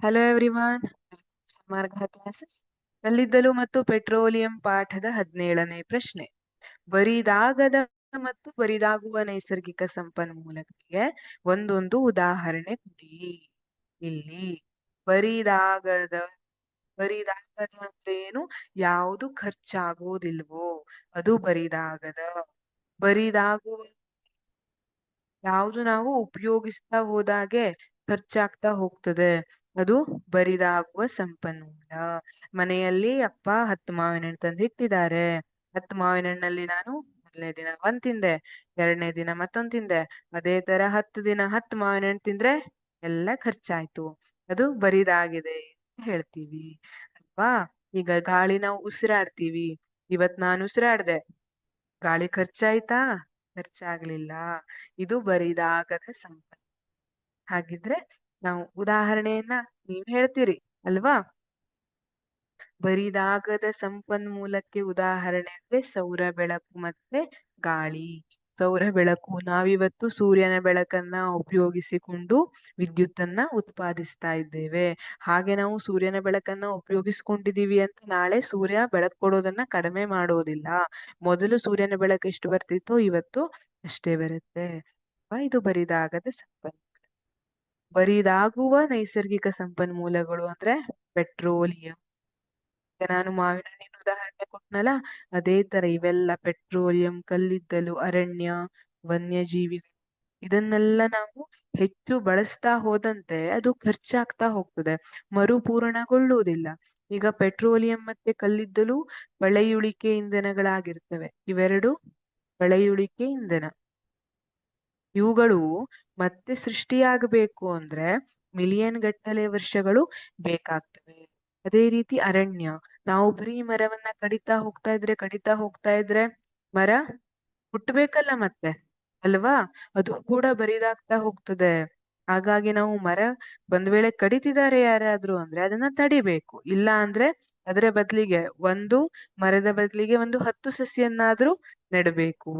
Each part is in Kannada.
ಹಲೋ ಎವ್ರಿವಾನ್ ಮಾರ್ಗ ಕ್ಲಾಸಸ್ ಕಲ್ಲಿದ್ದಲು ಮತ್ತು ಪೆಟ್ರೋಲಿಯಂ ಪಾಠದ ಹದಿನೇಳನೇ ಪ್ರಶ್ನೆ. ಬರಿದಾಗದ ಮತ್ತು ಬರಿದಾಗುವ ನೈಸರ್ಗಿಕ ಸಂಪನ್ಮೂಲಗಳಿಗೆ ಒಂದೊಂದು ಉದಾಹರಣೆ ಕೊಡಿ. ಇಲ್ಲಿ ಬರಿದಾಗದ ಬರಿದಾಗದ ಅಂದ್ರೆ ಏನು? ಯಾವುದು ಖರ್ಚಾಗೋದಿಲ್ವೋ, ಅದು ಬರಿದಾಗದ. ಬರಿದಾಗುವ, ಯಾವುದು ನಾವು ಉಪಯೋಗಿಸ್ತಾ ಹೋದಾಗೆ ಖರ್ಚಾಗ್ತಾ ಹೋಗ್ತದೆ. ಅದು ಬರಿದಾಗುವ ಸಂಪನ್ಮೂಲ. ಮನೆಯಲ್ಲಿ ಅಪ್ಪ ಹತ್ತು ಮಾವಿನ ಹಣ್ಣು ತಂದು ಇಟ್ಟಿದ್ದಾರೆ ಹತ್ತು ಮಾವಿನ ಹಣ್ಣಲ್ಲಿ ನಾನು ಮೊದಲನೇ ದಿನ ಒಂದ್ ತಿಂದೆ, ಎರಡನೇ ದಿನ ಮತ್ತೊಂದ್ ತಿಂದೆ. ಅದೇ ತರ ಹತ್ತು ದಿನ ಹತ್ತು ಮಾವಿನ ಹಣ್ಣು ತಿಂದ್ರೆ ಎಲ್ಲ ಖರ್ಚಾಯ್ತು. ಅದು ಬರಿದಾಗಿದೆ ಅಂತ ಹೇಳ್ತೀವಿ. ಅಲ್ವಾ? ಈಗ ಗಾಳಿ ನಾವು ಉಸಿರಾಡ್ತೀವಿ. ಇವತ್ ನಾನು ಉಸಿರಾಡ್ದೆ. ಗಾಳಿ ಖರ್ಚಾಯ್ತಾ? ಖರ್ಚಾಗ್ಲಿಲ್ಲ. ಇದು ಬರಿದಾಗದ ಸಂಪನ್ಮೂಲ. ಹಾಗಿದ್ರೆ ನಾವು ಉದಾಹರಣೆಯನ್ನ ನೀವ್ ಹೇಳ್ತೀರಿ, ಅಲ್ವಾ? ಬರಿದಾಗದ ಸಂಪನ್ಮೂಲಕ್ಕೆ ಉದಾಹರಣೆ ಅಂದ್ರೆ ಸೌರ ಬೆಳಕು ಮತ್ತೆ ಗಾಳಿ. ಸೌರ ಬೆಳಕು ನಾವಿವತ್ತು ಸೂರ್ಯನ ಬೆಳಕನ್ನ ಉಪಯೋಗಿಸಿಕೊಂಡು ವಿದ್ಯುತ್ತನ್ನ ಉತ್ಪಾದಿಸ್ತಾ ಇದ್ದೇವೆ. ಹಾಗೆ ನಾವು ಸೂರ್ಯನ ಬೆಳಕನ್ನ ಉಪಯೋಗಿಸ್ಕೊಂಡಿದೀವಿ ಅಂತ ನಾಳೆ ಸೂರ್ಯ ಬೆಳಕು ಕೊಡೋದನ್ನ ಕಡಿಮೆ ಮಾಡೋದಿಲ್ಲ. ಮೊದಲು ಸೂರ್ಯನ ಬೆಳಕು ಎಷ್ಟು ಬರ್ತಿತ್ತೋ ಇವತ್ತು ಅಷ್ಟೇ ಬರುತ್ತೆ. ಇದು ಬರಿದಾಗದ ಸಂಪನ್ಮೂಲ. ಬರಿದಾಗುವ ನೈಸರ್ಗಿಕ ಸಂಪನ್ಮೂಲಗಳು ಅಂದ್ರೆ ಪೆಟ್ರೋಲಿಯಂ. ಈಗ ನಾನು ಮಾವಿನ ಹಣ್ಣಿನ ಉದಾಹರಣೆ ಕೊಟ್ನಲ್ಲ, ಅದೇ ತರ ಇವೆಲ್ಲ ಪೆಟ್ರೋಲಿಯಂ, ಕಲ್ಲಿದ್ದಲು, ಅರಣ್ಯ, ವನ್ಯಜೀವಿಗಳು, ಇದನ್ನೆಲ್ಲ ನಾವು ಹೆಚ್ಚು ಬಳಸ್ತಾ ಹೋದಂತೆ ಅದು ಖರ್ಚಾಗ್ತಾ ಹೋಗ್ತದೆ. ಮರುಪೂರಣಗೊಳ್ಳುವುದಿಲ್ಲ. ಈಗ ಪೆಟ್ರೋಲಿಯಂ ಮತ್ತೆ ಕಲ್ಲಿದ್ದಲು ಬಳೆಯುಳಿಕೆ ಇಂಧನಗಳಾಗಿರ್ತವೆ. ಇವೆರಡು ಬಳೆಯುಳಿಕೆ ಇಂಧನ. ಇವುಗಳು ಮತ್ತೆ ಸೃಷ್ಟಿಯಾಗಬೇಕು ಅಂದ್ರೆ ಮಿಲಿಯನ್ ಗಟ್ಟಲೆ ವರ್ಷಗಳು ಬೇಕಾಗ್ತವೆ. ಅದೇ ರೀತಿ ಅರಣ್ಯ. ನಾವು ಬರೀ ಮರವನ್ನ ಕಡಿತಾ ಹೋಗ್ತಾ ಇದ್ರೆ ಕಡಿತಾ ಹೋಗ್ತಾ ಇದ್ರೆ ಮರ ಹುಟ್ಟಬೇಕಲ್ಲ ಮತ್ತೆ? ಅಲ್ವಾ? ಅದು ಕೂಡ ಬರಿದಾಗ್ತಾ ಹೋಗ್ತದೆ. ಹಾಗಾಗಿ ನಾವು ಮರ ಒಂದ್ ವೇಳೆ ಕಡಿತಿದ್ದಾರೆ ಯಾರಾದ್ರೂ ಅಂದ್ರೆ ಅದನ್ನ ತಡಿಬೇಕು. ಇಲ್ಲ ಅಂದ್ರೆ ಅದರ ಬದಲಿಗೆ ಒಂದು ಮರದ ಬದಲಿಗೆ ಒಂದು ಹತ್ತು ಸಸಿಯನ್ನಾದ್ರೂ ನೆಡಬೇಕು.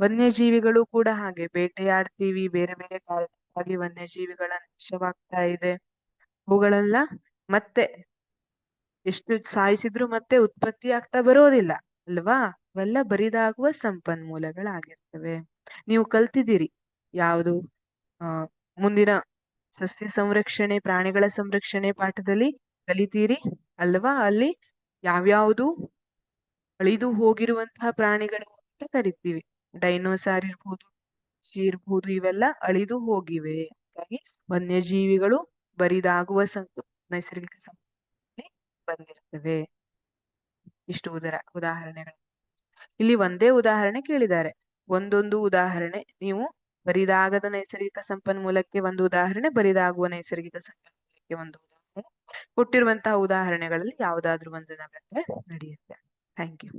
ವನ್ಯಜೀವಿಗಳು ಕೂಡ ಹಾಗೆ. ಬೇಟೆಯಾಡ್ತೀವಿ, ಬೇರೆ ಬೇರೆ ಕಾರಣಕ್ಕಾಗಿ ವನ್ಯಜೀವಿಗಳ ನಾಶವಾಗ್ತಾ ಇದೆ. ಅವುಗಳೆಲ್ಲ ಮತ್ತೆ ಎಷ್ಟು ಸಾಯಿಸಿದ್ರು ಮತ್ತೆ ಉತ್ಪತ್ತಿ ಆಗ್ತಾ ಬರೋದಿಲ್ಲ, ಅಲ್ವಾ? ಅವೆಲ್ಲ ಬರಿದಾಗುವ ಸಂಪನ್ಮೂಲಗಳಾಗಿರ್ತವೆ. ನೀವು ಕಲ್ತಿದ್ದೀರಿ ಯಾವುದು? ಆ, ಮುಂದಿನ ಸಸ್ಯ ಸಂರಕ್ಷಣೆ, ಪ್ರಾಣಿಗಳ ಸಂರಕ್ಷಣೆ ಪಾಠದಲ್ಲಿ ಕಲಿತೀರಿ ಅಲ್ವಾ? ಅಲ್ಲಿ ಯಾವ್ಯಾವುದು ಅಳಿದು ಹೋಗಿರುವಂತಹ ಪ್ರಾಣಿಗಳು ಅಂತ ಕರಿತೀವಿ. ಡೈನೋಸಾರ್ ಇರ್ಬೋದು ಇರ್ಬೋದು ಇವೆಲ್ಲ ಅಳಿದು ಹೋಗಿವೆ. ಹಾಗಾಗಿ ವನ್ಯಜೀವಿಗಳು ಬರಿದಾಗುವ ಸಂಕ, ನೈಸರ್ಗಿಕ ಸಂಪನ್ಮೂಲದಲ್ಲಿ ಬಂದಿರ್ತವೆ ಇಷ್ಟು ಉದರ, ಉದಾಹರಣೆಗಳು. ಇಲ್ಲಿ ಒಂದೇ ಉದಾಹರಣೆ ಕೇಳಿದ್ದಾರೆ. ಒಂದೊಂದು ಉದಾಹರಣೆ. ನೀವು ಬರಿದಾಗದ ನೈಸರ್ಗಿಕ ಸಂಪನ್ಮೂಲಕ್ಕೆ ಒಂದು ಉದಾಹರಣೆ, ಬರಿದಾಗುವ ನೈಸರ್ಗಿಕ ಸಂಪನ್ಮೂಲಕ್ಕೆ ಒಂದು ಉದಾಹರಣೆ. ಕೊಟ್ಟಿರುವಂತಹ ಉದಾಹರಣೆಗಳಲ್ಲಿ ಯಾವುದಾದ್ರೂ ಒಂದನ್ನ ಬಂದ್ರೆ ನಡೆಯುತ್ತೆ. Thank you.